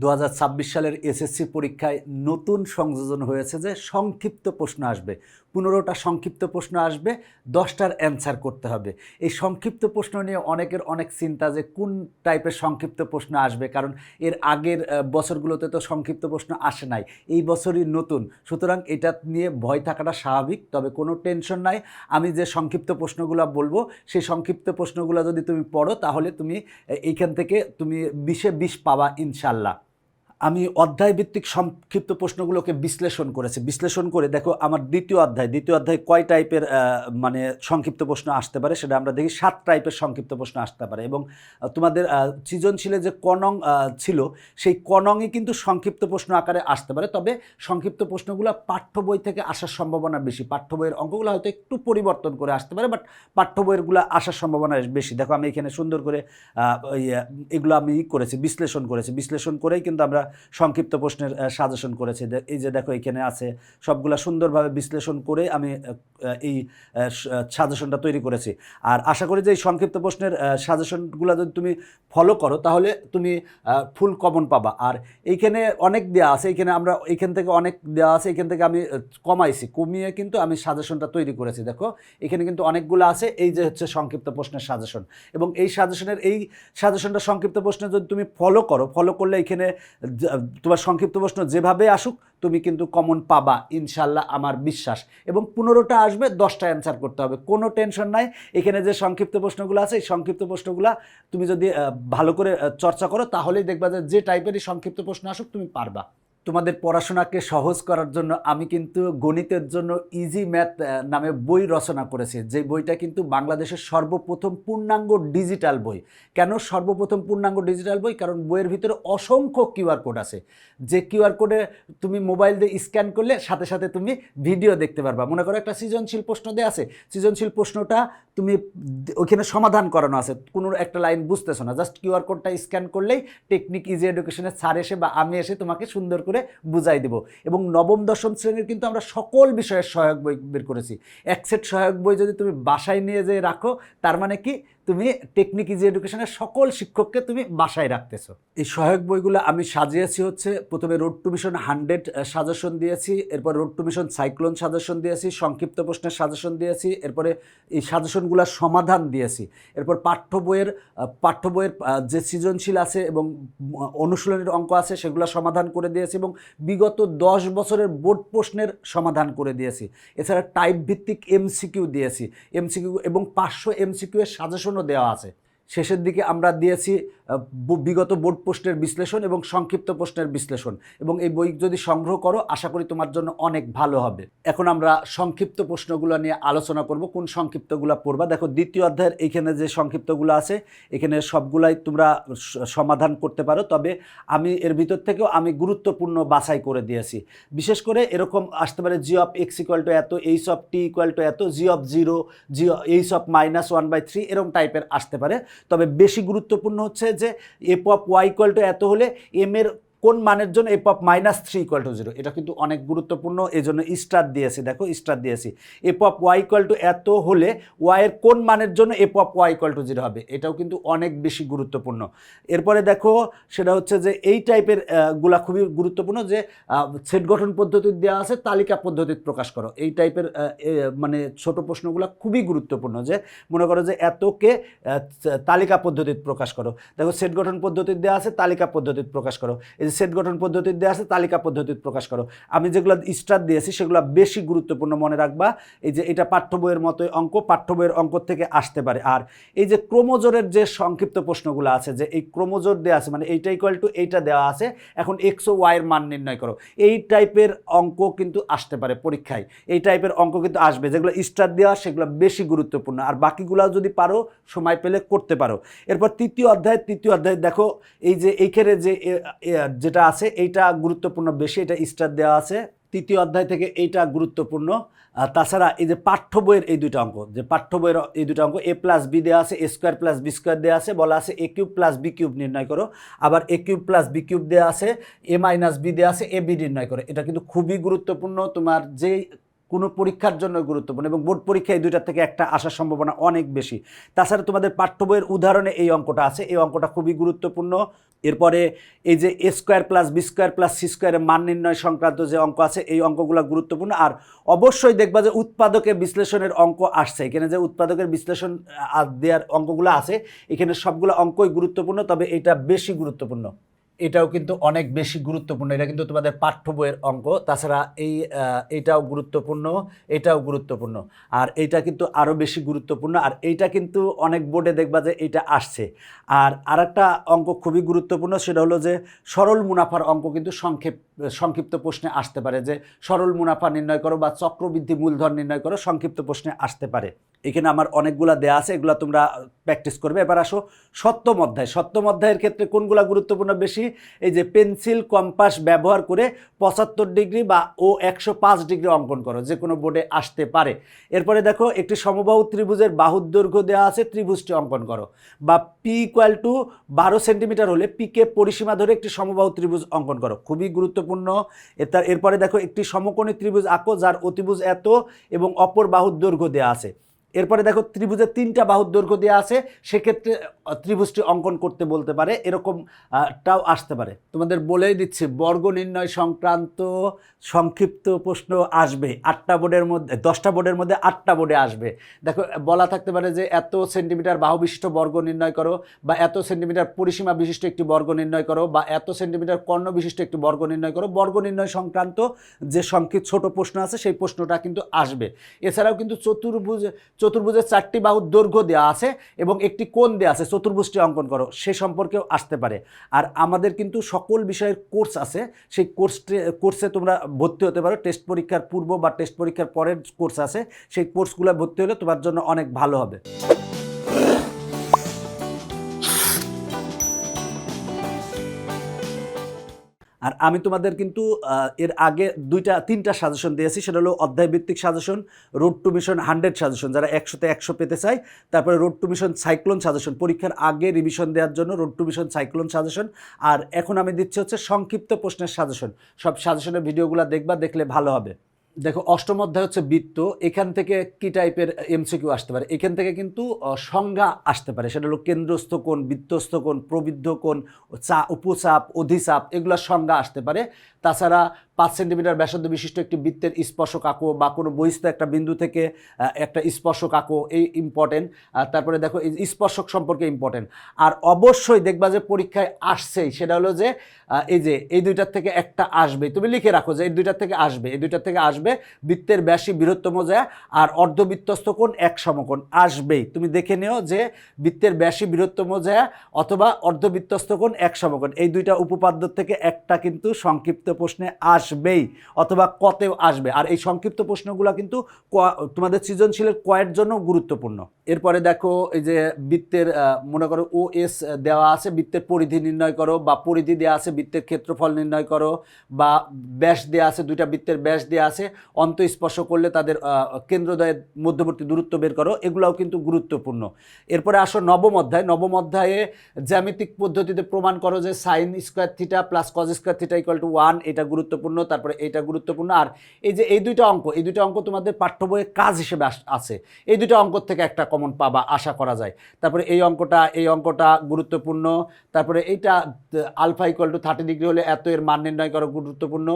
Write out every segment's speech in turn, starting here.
দু হাজার ছাব্বিশ সালের এসএসসি পরীক্ষায় নতুন সংযোজন হয়েছে যে সংক্ষিপ্ত প্রশ্ন আসবে। পনেরোটা সংক্ষিপ্ত প্রশ্ন আসবে, দশটার অ্যান্সার করতে হবে। এই সংক্ষিপ্ত প্রশ্ন নিয়ে অনেকের অনেক চিন্তা যে কোন টাইপের সংক্ষিপ্ত প্রশ্ন আসবে, কারণ এর আগের বছরগুলোতে তো সংক্ষিপ্ত প্রশ্ন আসে নাই। এই বছরই নতুন। সুতরাং এটা নিয়ে ভয় থাকাটা স্বাভাবিক, তবে কোনো টেনশন নাই। আমি যে সংক্ষিপ্ত প্রশ্নগুলো বলব, সেই সংক্ষিপ্ত প্রশ্নগুলো যদি তুমি পড়ো, তাহলে তুমি এইখান থেকে তুমি বিশে বিশ পাবা ইনশাল্লাহ। আমি অধ্যায় ভিত্তিক সংক্ষিপ্ত প্রশ্নগুলোকে বিশ্লেষণ করেছি। বিশ্লেষণ করে দেখো আমার দ্বিতীয় অধ্যায় দ্বিতীয় অধ্যায় কয় টাইপের মানে সংক্ষিপ্ত প্রশ্ন আসতে পারে সেটা আমরা দেখি, সাত টাইপের সংক্ষিপ্ত প্রশ্ন আসতে পারে এবং তোমাদের সৃজনশীলে যে কনং ছিল সেই কনংই কিন্তু সংক্ষিপ্ত প্রশ্ন আকারে আসতে পারে। তবে সংক্ষিপ্ত প্রশ্নগুলো পাঠ্য বই থেকে আসার সম্ভাবনা বেশি। পাঠ্য বইয়ের অঙ্কগুলো হয়তো একটু পরিবর্তন করে আসতে পারে, বাট পাঠ্য বইয়েরগুলো আসার সম্ভাবনা বেশি দেখো আমি এখানে সুন্দর করে এগুলো আমি করেছি, বিশ্লেষণ করেছি। বিশ্লেষণ করেই কিন্তু আমরা সংক্ষিপ্ত প্রশ্নের সাজেশন করেছি। এই যে দেখো এখানে আছে, সবগুলা সুন্দরভাবে বিশ্লেষণ করে আমি এই সাজেশনটা তৈরি করেছি। আর আশা করি যে এই সংক্ষিপ্ত প্রশ্নের সাজেশনগুলো যদি তুমি ফলো করো, তাহলে তুমি ফুল কমন পাবা। আর এইখানে অনেক দেওয়া আছে এখানে আমরা এখান থেকে অনেক দেওয়া আছে এখান থেকে আমি কমাইছি। কমিয়ে কিন্তু আমি সাজেশনটা তৈরি করেছি, দেখো। এখানে কিন্তু অনেকগুলো আছে, এই যে হচ্ছে সংক্ষিপ্ত প্রশ্নের সাজেশন এবং এই সাজেশনের এই সাজেশনটা সংক্ষিপ্ত প্রশ্নে যদি তুমি ফলো করো ফলো করলে এখানে তোমার সংক্ষিপ্ত প্রশ্ন, যেভাবে আসুক, তুমি কিন্তু কমন পাবা, ইনশাল্লাহ আমার বিশ্বাস। এবং পনেরোটা আসবে, দশটা অ্যান্সার করতে হবে। কোনো টেনশন নাই। এখানে যে সংক্ষিপ্ত প্রশ্নগুলো আছে, এই সংক্ষিপ্ত প্রশ্নগুলো তুমি যদি ভালো করে চর্চা করো, তাহলেই দেখবা যে যে টাইপেরই সংক্ষিপ্ত প্রশ্ন আসুক, তুমি পারবা। তোমাদের পড়াশোনাকে সহজ করার জন্য আমি কিন্তু গণিতের জন্য ইজি ম্যাথ নামে বই রচনা করেছি। যে বইটা কিন্তু বাংলাদেশের সর্বপ্রথম পূর্ণাঙ্গ ডিজিটাল বই। কেন সর্বপ্রথম পূর্ণাঙ্গ ডিজিটাল বই? কারণ বইয়ের ভিতরে অসংখ্য কিউআর কোড আছে। যে কিউআর কোডে তুমি মোবাইল দিয়ে স্ক্যান করলে সাথে সাথে তুমি ভিডিও দেখতে পারবা। মনে করো একটা সৃজনশীল প্রশ্ন দেওয়া আছে। সৃজনশীল প্রশ্নটা তুমি ওইখানে সমাধান করানো আছে। কোনো একটা লাইন বুঝতেছো না। জাস্ট কিউআর কোডটা স্ক্যান করলেই টেকনিক ইজি এডুকেশনের স্যার এসে বা আমি এসে তোমাকে সুন্দর করে বুঝাই দেবো। এবং নবম, দশম শ্রেণির কিন্তু আমরা সকল বিষয়ের সহায়ক বই বের করেছি। এক সেট সহায়ক বই যদি তুমি বাসায় নিয়ে যেয়ে রাখো, তার মানে কি? তুমি টেকনিক ইজি এডুকেশনের সকল শিক্ষককে তুমি বাসায় রাখতেছো। এই সহায়ক বইগুলো আমি সাজিয়েছি হচ্ছে, প্রথমে road to mission hundred suggestion দিয়েছি, এরপর road to mission cyclone suggestion দিয়েছি, সংক্ষিপ্ত প্রশ্নের সাজেশন দিয়েছি, এরপরে এই সাজেশনগুলোর সমাধান দিয়েছি। এরপর পাঠ্য বইয়ের পাঠ্য বইয়ের যে সৃজনশীল আছে এবং অনুশীলনের অঙ্ক আছে, সেগুলো সমাধান করে দিয়েছি এবং বিগত দশ বছরের বোর্ড প্রশ্নের সমাধান করে দিয়েছি। এছাড়া টাইপ ভিত্তিক এমসিকিউ দিয়েছি। এমসিকিউ এবং পাঁচশো এমসিকিউ এর সাজেশনও দেওয়া আছে। শেষের দিকে আমরা দিয়েছি বিগত বোর্ড প্রশ্নের বিশ্লেষণ এবং সংক্ষিপ্ত প্রশ্নের বিশ্লেষণ। এবং এই বই যদি সংগ্রহ করো, আশা করি তোমার জন্য অনেক ভালো হবে। এখন আমরা সংক্ষিপ্ত প্রশ্নগুলো নিয়ে আলোচনা করব। কোন সংক্ষিপ্তগুলো পড়বা? দেখো, দ্বিতীয় অধ্যায়ের এইখানে যে সংক্ষিপ্তগুলো আছে, এখানে সবগুলাই তোমরা সমাধান করতে পারো। তবে আমি এর ভিতর থেকেও আমি গুরুত্বপূর্ণ বাছাই করে দিয়েছি। বিশেষ করে এরকম আসতে পারে G of X equal to এত H of T equal to এত G of zero G H of minus one by three এরকম টাইপের আসতে পারে। তবে বেশি গুরুত্বপূর্ণ হচ্ছে যে এপ অফ ওয়াই টু এত হলে এম এর কোন মানের জন্য F of minus three equal to zero এটা কিন্তু অনেক গুরুত্বপূর্ণ এই জন্য স্টার দিয়েছি, দেখো স্টার দিয়েছি। F of Y equal to এত হলে ওয়াইয়ের কোন মানের জন্য F of Y equal to zero হবে? এটাও কিন্তু অনেক বেশি গুরুত্বপূর্ণ। এরপরে দেখো, সেটা হচ্ছে যে এই টাইপেরগুলা খুবই গুরুত্বপূর্ণ যে সেট গঠন পদ্ধতি দেওয়া আছে, তালিকা পদ্ধতিতে প্রকাশ করো। এই টাইপের মানে ছোট প্রশ্নগুলো খুবই গুরুত্বপূর্ণ যে, মনে করো যে এতকে তালিকা পদ্ধতিতে প্রকাশ করো। দেখো, সেট গঠন পদ্ধতি দেওয়া আছে, তালিকা পদ্ধতিতে প্রকাশ করো। এই সেট গঠন পদ্ধতি দেওয়া আছে, তালিকা পদ্ধতিতে প্রকাশ করো। আমি যেগুলো স্টার দিয়েছি, সেগুলো বেশি গুরুত্বপূর্ণ মনে রাখবা। এই যে এটা পাঠ্য বইয়ের মতোই অঙ্ক, পাঠ্য বইয়ের অঙ্ক থেকে আসতে পারে। আর এই যে ক্রোমোজোরের যে সংক্ষিপ্ত প্রশ্নগুলো আছে, যে এই ক্রোমোজোর দেওয়া আছে মানে এইটা ইকুয়াল টু এইটা দেওয়া আছে, এখন এক্স ও ওয়াইয়ের মান নির্ণয় করো। এই টাইপের অঙ্ক কিন্তু আসতে পারে পরীক্ষায়। এই টাইপের অঙ্ক কিন্তু আসবে। যেগুলো স্টার দেওয়া, সেগুলো বেশি গুরুত্বপূর্ণ। আর বাকিগুলো যদি পারো, সময় পেলে করতে পারো। এরপর তৃতীয় অধ্যায় তৃতীয় অধ্যায় দেখো, এই যে এইখানে যে যেটা আছে, এইটা গুরুত্বপূর্ণ বেশি, এটা স্টার দেওয়া আছে। তৃতীয় অধ্যায় থেকে এইটা গুরুত্বপূর্ণ। তাছাড়া এই যে পাঠ্য বইয়ের এই দুইটা অঙ্ক, যে পাঠ্য বইয়ের এই দুটো অঙ্ক, এ প্লাস বি দেওয়া আছে, A square plus B square দেওয়া আছে, বলা আছে A cube plus B cube নির্ণয় করো। আবার A cube plus B cube দেওয়া আছে, এ মাইনাস বি দেওয়া আছে, এ বি নির্ণয় করো। এটা কিন্তু খুবই গুরুত্বপূর্ণ। তোমার যেই কোনো পরীক্ষার জন্য গুরুত্বপূর্ণ এবং বোর্ড পরীক্ষা এই দুইটার থেকে একটা আসার সম্ভাবনা অনেক বেশি। তাছাড়া তোমাদের পাঠ্য বইয়ের উদাহরণে এই অঙ্কটা আছে। এই অঙ্কটা খুবই গুরুত্বপূর্ণ। এরপরে এই যে A square plus B square plus C স্কোয়ারের মান নির্ণয় সংক্রান্ত যে অঙ্ক আছে, এই অঙ্কগুলো গুরুত্বপূর্ণ। আর অবশ্যই দেখবা যে উৎপাদকের বিশ্লেষণের অঙ্ক আসছে। এখানে যে উৎপাদকের বিশ্লেষণ দেওয়ার অঙ্কগুলো আছে, এখানে সবগুলো অঙ্কই গুরুত্বপূর্ণ, তবে এটা বেশি গুরুত্বপূর্ণ। এটাও কিন্তু অনেক বেশি গুরুত্বপূর্ণ। এটা কিন্তু তোমাদের পাঠ্য বইয়ের অঙ্ক। তাছাড়া এই এটাও গুরুত্বপূর্ণ এটাও গুরুত্বপূর্ণ। আর এটা কিন্তু আরও বেশি গুরুত্বপূর্ণ। আর এইটা কিন্তু অনেক বোর্ডে দেখবা যে এটা আসছে। আর আরেকটা অঙ্ক খুবই গুরুত্বপূর্ণ, সেটা হলো যে সরল মুনাফার অঙ্ক কিন্তু সংক্ষেপ সংক্ষিপ্ত প্রশ্নে আসতে পারে যে সরল মুনাফা নির্ণয় করো বা চক্রবৃদ্ধি মূলধন নির্ণয় করো, সংক্ষিপ্ত প্রশ্নে আসতে পারে। এখানে আমার অনেকগুলা দেয়া আছে, এগুলো তোমরা প্র্যাকটিস করবে। এবার আসো সপ্তম অধ্যায়। সপ্তম অধ্যায়ের ক্ষেত্রে কোনগুলো গুরুত্বপূর্ণ? বেশি এই যে পেন্সিল, কম্পাস ব্যবহার করে পঁচাত্তর ডিগ্রি বা ও একশো পাঁচ ডিগ্রি অঙ্কন করো, যে কোনো বোর্ডে আসতে পারে। এরপরে দেখো একটি সমবাহু ত্রিভুজের বাহুর দৈর্ঘ্য দেওয়া আছে, ত্রিভুজটি অঙ্কন করো। বা পি ইকুয়াল টু বারো সেন্টিমিটার হলে পিকে পরিসীমা ধরে একটি সমবাহু ত্রিভুজ অঙ্কন করো। খুবই গুরুত্বপূর্ণ এর- এরপরে দেখো, একটি সমকোণী ত্রিভুজ আঁকো, যার অতিভুজ এত এবং অপর বাহুর দৈর্ঘ্য দেওয়া আছে। এরপরে দেখো ত্রিভুজের তিনটা বাহুর দৈর্ঘ্য দেওয়া আছে সেক্ষেত্রে ত্রিভুজটি অঙ্কন করতে বলতে পারে এরকম আহ, টাও আসতে পারে। তোমাদের বলেই দিচ্ছি বর্গ নির্ণয় সংক্রান্ত সংক্ষিপ্ত প্রশ্ন আসবে আটটা বোর্ডের মধ্যে দশটা বোর্ডের মধ্যে আটটা বোর্ডে আসবে। দেখো বলা থাকতে পারে যে এত সেন্টিমিটার বাহু বিশিষ্ট বর্গ নির্ণয় করো বা এত সেন্টিমিটার পরিসীমা বিশিষ্ট একটি বর্গ নির্ণয় করো বা এত সেন্টিমিটার কর্ণ বিশিষ্ট একটি বর্গ নির্ণয় করো বর্গ নির্ণয় সংক্রান্ত যে সংক্ষিপ্ত ছোট প্রশ্ন আছে সেই প্রশ্নটা কিন্তু আসবে। এছাড়াও কিন্তু চতুর্ভুজ চতুর্ভুজের চারটি বাহুর দৈর্ঘ্য দেওয়া আছে এবং একটি কোণ দেওয়া আছে, চতুর্ভুজটি অঙ্কন করো, সে সম্পর্কেও আসতে পারে। আর আমাদের কিন্তু সকল বিষয়ের কোর্স আছে, সেই কোর্স কোর্সে তোমরা ভর্তি হতে পারো, টেস্ট পরীক্ষার পূর্ব বা টেস্ট পরীক্ষার পরের কোর্স আছে, সেই কোর্সগুলো ভর্তি হলে তোমার জন্য অনেক ভালো হবে। আর আমি তোমাদের কিন্তু এর আগে দুইটা, তিনটা সাজেশন দিয়েছি। সেটা হলো অধ্যায়ভিত্তিক suggestion road to mission hundred suggestion যারা একশোতে একশো পেতে চায়। তারপরে road to mission cyclone suggestion পরীক্ষার আগে রিভিশন দেওয়ার জন্য road to mission cyclone suggestion আর এখন আমি দিচ্ছি হচ্ছে সংক্ষিপ্ত প্রশ্নের সাজেশন সব সাজেশনের ভিডিওগুলো দেখবা, দেখলে ভালো হবে। দেখো, অষ্টম অধ্যায় হচ্ছে বৃত্ত। এখান থেকে কি টাইপের এমসিকিউ আসতে পারে? এখান থেকে কিন্তু সংজ্ঞা আসতে পারে। সেটা হলো কেন্দ্রস্থ কোণ বৃত্তস্থ কোণ, প্রবৃদ্ধ কোণ, চা, উপচাপ, অধিচাপ, এগুলোর সংজ্ঞা আসতে পারে। তাছাড়া পাঁচ সেন্টিমিটার ব্যাসার্ধ বিশিষ্ট একটি বৃত্তের স্পর্শক আঁকো বা কোনো বহিস্থ একটা বিন্দু থেকে একটা স্পর্শক আঁকো, এই ইম্পর্টেন্ট তারপরে দেখো, এই স্পর্শক সম্পর্কে ইম্পর্টেন্ট আর অবশ্যই দেখবা যে পরীক্ষায় আসছেই, সেটা হলো যে এই যে, এই দুইটার থেকে একটা আসবে। তুমি লিখে রাখো যে এই দুইটার থেকে আসবে, এই দুইটার থেকে আসবে, বৃত্তের ব্যাসী বৃহত্তম যায় আর অর্ধবৃত্তস্থ কোণ এক সমকোণ, আসবেই। তুমি দেখে নিও যে বৃত্তের ব্যাসী বৃহত্তম যায় অথবা অর্ধবৃত্তস্থ কোণ এক সমকোণ। এই দুইটা উপপাদ্য থেকে একটা কিন্তু সংক্ষিপ্ত প্রশ্নে আসবেই অথবা কতেও আসবে। আর এই সংক্ষিপ্ত প্রশ্নগুলো কিন্তু তোমাদের সৃজনশীলের কয়ের জন্য গুরুত্বপূর্ণ। এরপরে দেখো এই যে বৃত্তের মনে করো ও এস দেওয়া আছে বৃত্তের পরিধি নির্ণয় করো বা পরিধি দেওয়া আছে বৃত্তের ক্ষেত্রফল নির্ণয় করো বা ব্যাস দেওয়া আছে দুইটা বৃত্তের ব্যাস দেওয়া আছে অন্ত স্পর্শ করলে তাদের আহ, কেন্দ্রদ্বয়ের মধ্যবর্তী দূরত্ব বের করো এগুলাও কিন্তু গুরুত্বপূর্ণ। এরপরে আসো নবম অধ্যায়। নবম অধ্যায়ে জ্যামিতিক পদ্ধতিতে প্রমাণ করো যে sine square theta plus cos square theta equal to one এটা গুরুত্বপূর্ণ। তারপরে এটা গুরুত্বপূর্ণ। আর এই যে এই দুইটা অঙ্ক, এই দুইটা অঙ্ক তোমাদের পাঠ্য বইয়ে কাজ হিসেবে আছে। এই দুইটা অঙ্ক থেকে একটা কমন পাবা আশা করা যায়। তারপরে এই অঙ্কটা এই অঙ্কটা গুরুত্বপূর্ণ। তারপরে এইটা alpha equal to thirty degree হলে এত এর মান নির্ণয় করা গুরুত্বপূর্ণ।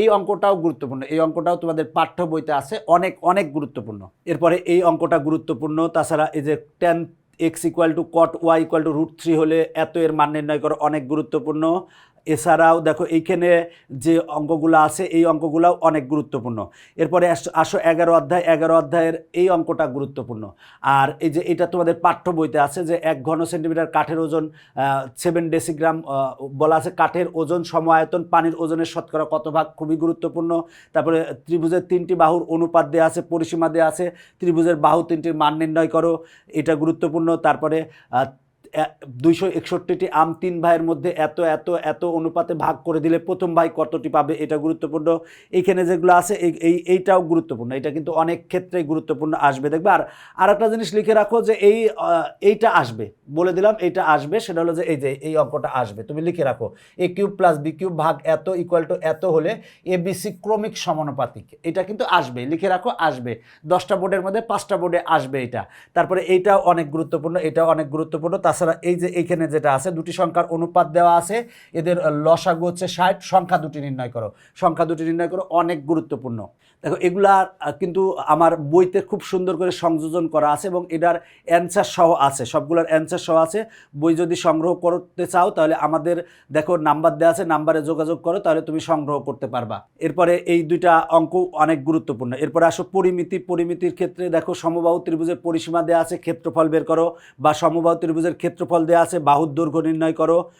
এই অঙ্কটাও গুরুত্বপূর্ণ। এই অঙ্কটাও তোমাদের পাঠ্য বইতে আছে, অনেক অনেক গুরুত্বপূর্ণ। এরপরে এই অঙ্কটা গুরুত্বপূর্ণ। তাছাড়া এই যে tan X equal to cot Y equal to root three হলে এত এর মান নির্ণয় করা অনেক গুরুত্বপূর্ণ। এছাড়াও দেখো এইখানে যে অঙ্কগুলো আছে, এই অঙ্কগুলোও অনেক গুরুত্বপূর্ণ। এরপরে আস- এগারো অধ্যায়, এগারো অধ্যায়ের এই অঙ্কটা গুরুত্বপূর্ণ। আর এই যে এটা তোমাদের পাঠ্য বইতে আছে যে এক ঘন সেন্টিমিটার কাঠের ওজন সেভেন ডেসিগ্রাম বলা আছে কাঠের ওজন সমায়তন পানির ওজনের শতকরা কত ভাগ, খুবই গুরুত্বপূর্ণ। তারপরে ত্রিভুজের তিনটি বাহুর অনুপাত দেওয়া আছে, পরিসীমা দেওয়া আছে, ত্রিভুজের বাহু তিনটির মান নির্ণয় করো, এটা গুরুত্বপূর্ণ। তারপরে দুইশো একষট্টিটি আম তিন ভাইয়ের মধ্যে এত এত এত অনুপাতে ভাগ করে দিলে প্রথম ভাই কতটি পাবে, এটা গুরুত্বপূর্ণ। এইখানে যেগুলো আছে, এই এই, এইটাও গুরুত্বপূর্ণ। এটা কিন্তু অনেক ক্ষেত্রেই গুরুত্বপূর্ণ আসবে, দেখবে? আর আর একটা জিনিস লিখে রাখো যে এই এইটা আসবে। বলে দিলাম, এইটা আসবে, সেটা হলো যে এই যে, এই অঙ্কটা আসবে। তুমি লিখে রাখো, A cube plus B cube ভাগ এত ইকুয়াল টু এত হলে এ বি সি ক্রমিক সমানুপাতিক। এটা কিন্তু আসবে, লিখে রাখো, আসবে। দশটা বোর্ডের মধ্যে পাঁচটা বোর্ডে আসবে এটা। তারপরে এইটাও অনেক গুরুত্বপূর্ণ, এটাও অনেক গুরুত্বপূর্ণ, তাছাড়া এই যে এইখানে যেটা আছে, দুটি সংখ্যার অনুপাত দেওয়া আছে। এদের লসাগু হচ্ছে ষাট, সংখ্যা দুটি নির্ণয় করো। সংখ্যা দুটি নির্ণয় করো, অনেক গুরুত্বপূর্ণ। দেখো, এগুলা কিন্তু আমার বইতে খুব সুন্দর করে সংযোজন করা আছে এবং এটার অ্যান্সার সহ আছে, সবগুলোর অ্যান্সার সহ আছে। বই যদি সংগ্রহ করতে চাও, তাহলে আমাদের, দেখো নাম্বার দেওয়া আছে নাম্বারে যোগাযোগ করো, তাহলে তুমি সংগ্রহ করতে পারবা। এরপরে এই দুইটা অঙ্ক অনেক গুরুত্বপূর্ণ। এরপরে আসো, পরিমিতি, পরিমিতির ক্ষেত্রে দেখো, সমবাহু ত্রিভুজের পরিসীমা দেওয়া আছে, ক্ষেত্রফল বের করো বা সমবাহু ত্রিভুজের ক্ষেত্রফল দেওয়া আছে, বাহুর দৈর্ঘ্য নির্ণয় করো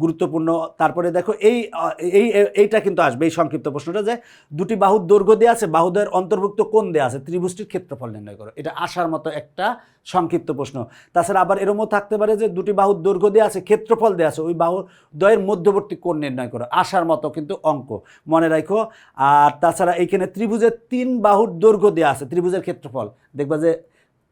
গুরুত্বপূর্ণ। তারপরে দেখো, এই এই, এই- এইটা কিন্তু আসবে, এই সংক্ষিপ্ত প্রশ্নটা যে, দুটি বাহুর দৈর্ঘ্য দেওয়া আছে, বাহুদের অন্তর্ভুক্ত কোন দেয়া আছে? ত্রিভুজটির ক্ষেত্রফল নির্ণয় করো। এটা আসার মতো একটা সংক্ষিপ্ত প্রশ্ন। তাছাড়া আবার এরমও থাকতে পারে যে দুটি বাহুর দৈর্ঘ্য দেওয়া আছে, ক্ষেত্রফল দেওয়া আছে, ওই বাহু দ্বয়ের মধ্যবর্তী কোণ নির্ণয় করো। আসার মতো কিন্তু অঙ্ক। মনে রাখো, আর তাছাড়া এইখানে ত্রিভুজের তিন বাহুর দৈর্ঘ্য দেওয়া আছে, ত্রিভুজের ক্ষেত্রফল। দেখবা যে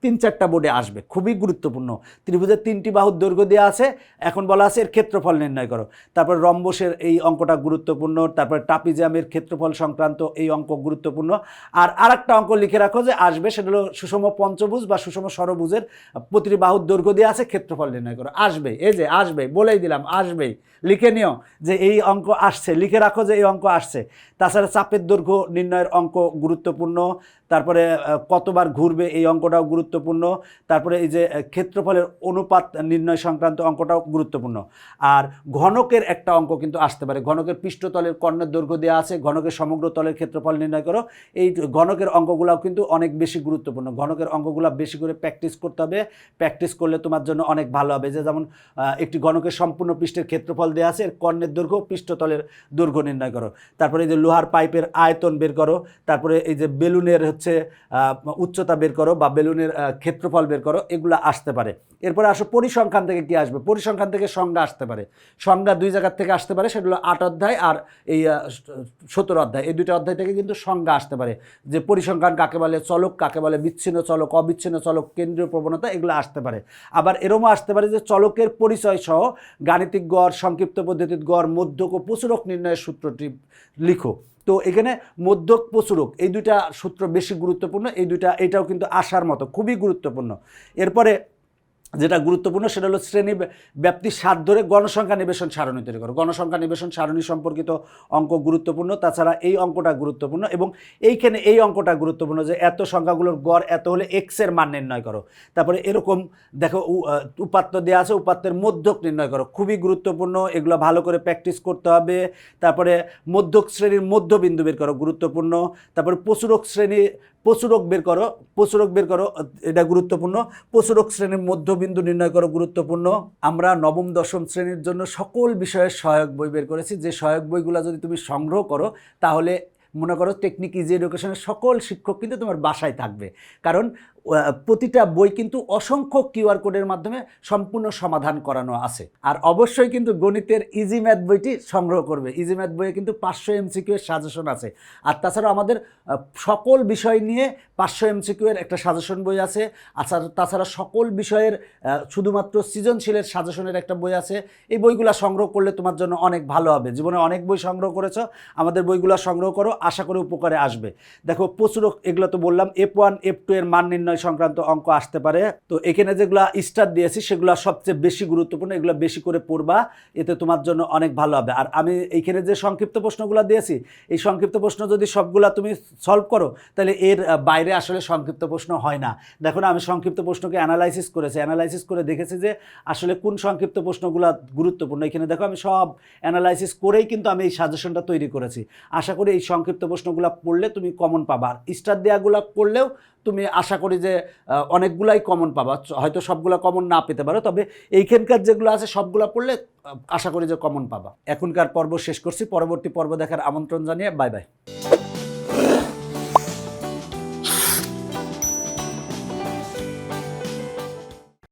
তিন চারটা বোর্ডে আসবে, খুবই গুরুত্বপূর্ণ। ত্রিভুজের তিনটি বাহুর দৈর্ঘ্য দেওয়া আছে, এখন বলা আছে এর ক্ষেত্রফল নির্ণয় করো। তারপর রম্বসের এই অঙ্কটা গুরুত্বপূর্ণ, তারপর টাপিজামের ক্ষেত্রফল সংক্রান্ত এই অঙ্ক গুরুত্বপূর্ণ। আর আরেকটা অঙ্ক লিখে রাখো যে আসবে, সেটা হলো সুষম পঞ্চভুজ বা সুষম ষড়ভুজের প্রতিটি বাহুর দৈর্ঘ্য দেওয়া আছে, ক্ষেত্রফল নির্ণয় করো। আসবে, এই যে আসবে, বলেই দিলাম আসবেই লিখে নিও যে এই অঙ্ক আসছে, লিখে রাখো যে এই অঙ্ক আসছে। তাছাড়া চাপের দৈর্ঘ্য নির্ণয়ের অঙ্ক গুরুত্বপূর্ণ। তারপরে কতবার ঘুরবে এই অঙ্কটাও গুরুত্বপূর্ণ। তারপরে এই যে ক্ষেত্রফলের অনুপাত নির্ণয় সংক্রান্ত অঙ্কটাও গুরুত্বপূর্ণ। আর ঘনকের একটা অঙ্ক কিন্তু আসতে পারে। ঘনকের পৃষ্ঠতলের কর্ণের দৈর্ঘ্য দেওয়া আছে, ঘনকের সমগ্র তলের ক্ষেত্রফল নির্ণয় করো। এই ঘনকের অঙ্কগুলোও কিন্তু অনেক বেশি গুরুত্বপূর্ণ। ঘনকের অঙ্কগুলো বেশি করে প্র্যাকটিস করতে হবে। প্র্যাকটিস করলে তোমার জন্য অনেক ভালো হবে। যে যেমন একটি ঘনকের সম্পূর্ণ পৃষ্ঠের ক্ষেত্রফল দেওয়া আছে, এর কর্ণের দৈর্ঘ্য পৃষ্ঠতলের দৈর্ঘ্য নির্ণয় করো। তারপরে এই যে, লোহার পাইপের আয়তন বের করো। তারপরে এই যে, বেলুনের হচ্ছে উচ্চতা বের করো বা বেলুনের ক্ষেত্রফল বের করো, এগুলো আসতে পারে। এরপরে আসো পরিসংখ্যান থেকে কি আসবে? পরিসংখ্যান থেকে সংজ্ঞা আসতে পারে। সংজ্ঞা দুই জায়গার থেকে আসতে পারে সেগুলো আট অধ্যায় আর এই সতেরো অধ্যায়। এই দুটো অধ্যায় থেকে কিন্তু সংজ্ঞা আসতে পারে। যে পরিসংখ্যান কাকে বলে? চলক কাকে বলে? বিচ্ছিন্ন চলক, অবিচ্ছিন্ন চলক, কেন্দ্রীয় প্রবণতা, এগুলো আসতে পারে। আবার এরমও আসতে পারে যে চলকের পরিচয় সহ গাণিতিক গড়, সংক্ষিপ্ত পদ্ধতির গড়, মধ্যক ও প্রচুরক নির্ণয়ের সূত্রটি লিখো। তো এখানে মধ্যক প্রচুরক, এই দুইটা সূত্র বেশি গুরুত্বপূর্ণ, এই দুইটা এটাও কিন্তু আসার মতো, খুবই গুরুত্বপূর্ণ। এরপরে যেটা গুরুত্বপূর্ণ সেটা হলো শ্রেণি ব্য- ব্যাপ্তির স্বাদ ধরে গণসংখ্যা নিবেশন সারণী তৈরি করো। গণসংখ্যা নিবেশন সারণী সম্পর্কিত অঙ্ক গুরুত্বপূর্ণ, তাছাড়া এই অঙ্কটা গুরুত্বপূর্ণ এবং এইখানে এই অঙ্কটা গুরুত্বপূর্ণ যে এত সংখ্যাগুলোর গড় এত হলে এক্সের মান নির্ণয় করো। তারপরে এরকম দেখো উপাত্ত দেওয়া আছে, উপাত্তের মধ্যক নির্ণয় করো। খুবই গুরুত্বপূর্ণ, এগুলো ভালো করে প্র্যাকটিস করতে হবে। তারপরে মধ্যক শ্রেণির মধ্যবিন্দু বের করো, গুরুত্বপূর্ণ। তারপরে প্রচুরক শ্রেণি প্রচুরক বের করো পশুরোগ বের করো, এটা গুরুত্বপূর্ণ। পশুরোগ শ্রেণির মধ্যবিন্দু নির্ণয় করো, গুরুত্বপূর্ণ। আমরা নবম, দশম শ্রেণির জন্য সকল বিষয়ের সহায়ক বই বের করেছি। যে সহায়ক বইগুলো যদি তুমি সংগ্রহ করো, তাহলে মনে করো টেকনিক ইজি এডুকেশনের সকল শিক্ষক কিন্তু তোমার বাসায় থাকবে। কারণ প্রতিটা বই কিন্তু অসংখ্য কিউআর কোডের মাধ্যমে সম্পূর্ণ সমাধান করানো আছে। আর অবশ্যই কিন্তু গণিতের ইজি ম্যাথ বইটি সংগ্রহ করবে। ইজি ম্যাথ বইয়ে কিন্তু পাঁচশো এমসিকিউ এর সাজেশন আছে। আর তাছাড়া আমাদের সকল বিষয় নিয়ে পাঁচশো এমসিকিউ এর একটা সাজেশন বই আছে। আচ্ছা তাছাড়া সকল বিষয়ের শুধুমাত্র সৃজনশীলের সাজেশনের একটা বই আছে। এই বইগুলো সংগ্রহ করলে তোমার জন্য অনেক ভালো হবে। জীবনে অনেক বই সংগ্রহ করেছ। আমাদের বইগুলো সংগ্রহ করো। আশা করি উপকারে আসবে। দেখো, প্রচুর এগুলো তো বললাম এফ ওয়ান এফ টু এর মান নির্ণয় সংক্রান্ত অঙ্ক আসতে পারে। তো এখানে যেগুলো স্টার দিয়েছি, সেগুলো সবচেয়ে বেশি গুরুত্বপূর্ণ, এগুলো বেশি করে পড়বা, এতে তোমার জন্য অনেক ভালো হবে। আর আমি এইখানে যে সংক্ষিপ্ত প্রশ্নগুলো দিয়েছি, এই সংক্ষিপ্ত প্রশ্ন যদি সবগুলা তুমি সলভ করো, তাহলে এর বাইরে আসলে সংক্ষিপ্ত প্রশ্ন হয় না। দেখো না, আমি সংক্ষিপ্ত প্রশ্নকে অ্যানালাইসিস করেছি। অ্যানালাইসিস করে দেখেছি যে আসলে কোন সংক্ষিপ্ত প্রশ্নগুলো গুরুত্বপূর্ণ। এখানে দেখো, আমি সব অ্যানালাইসিস করেই কিন্তু আমি এই সাজেশনটা তৈরি করেছি। আশা করি এই সংক্ষিপ্ত প্রশ্নগুলো পড়লে তুমি কমন পাবা। আর স্টার দেওয়াগুলো করলেও তুমি আশা করি যে অনেকগুলাই কমন পাবা। হয়তো সবগুলো কমন না পেতে পারো, তবে এইখানকার যেগুলো আছে, সবগুলো পড়লে আশা করি যে কমন পাবা। এখনকার পর্ব শেষ করছি, পরবর্তী পর্ব দেখার আমন্ত্রণ জানিয়ে বাই বাই